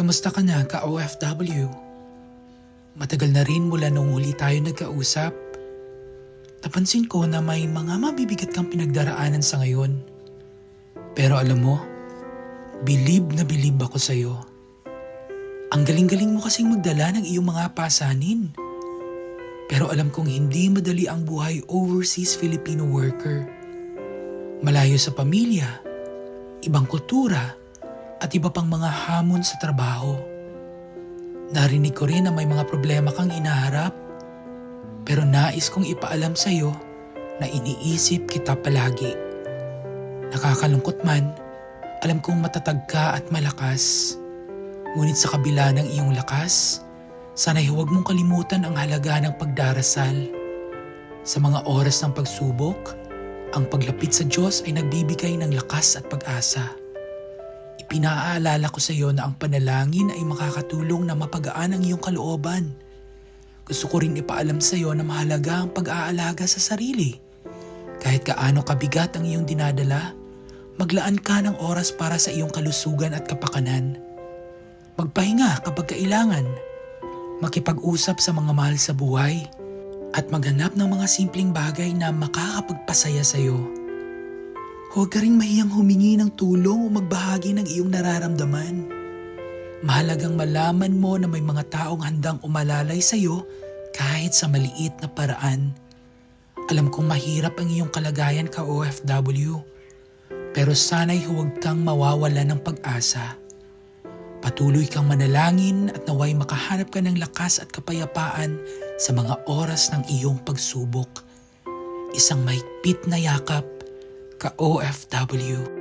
Kamusta ka na ka-OFW? Matagal na rin mula nung huli tayo nagkausap. Napansin ko na may mga mabibigat kang pinagdaraanan sa ngayon. Pero alam mo, bilib na bilib ako sa'yo. Ang galing-galing mo kasing magdala ng iyong mga pasanin. Pero alam kong hindi madali ang buhay overseas Filipino worker. Malayo sa pamilya, ibang kultura, at iba pang mga hamon sa trabaho. Narinig ko rin na may mga problema kang inaharap. Pero nais kong ipaalam sa iyo na iniisip kita palagi. Nakakalungkot man, alam kong matatag ka at malakas. Ngunit sa kabila ng iyong lakas, sana'y huwag mong kalimutan ang halaga ng pagdarasal. Sa mga oras ng pagsubok, ang paglapit sa Diyos ay nagbibigay ng lakas at pag-asa. Ipinaaalala ko sa iyo na ang panalangin ay makakatulong na mapagaan ang iyong kalooban. Gusto ko rin ipaalam sa iyo na mahalaga ang pag-aalaga sa sarili. Kahit kaano kabigat ang iyong dinadala, maglaan ka ng oras para sa iyong kalusugan at kapakanan. Magpahinga kapag kailangan. Makipag-usap sa mga mahal sa buhay. At maghanap ng mga simpleng bagay na makakapagpasaya sa iyo. Huwag ka rin mahiyang humingi ng tulong o magbahagi ng iyong nararamdaman. Mahalagang malaman mo na may mga taong handang umalalay sa iyo kahit sa maliit na paraan. Alam kong mahirap ang iyong kalagayan ka OFW, pero sana'y huwag kang mawawala ng pag-asa. Patuloy kang manalangin at naway makahanap ka ng lakas at kapayapaan sa mga oras ng iyong pagsubok. Isang mahigpit na yakap ka OFW.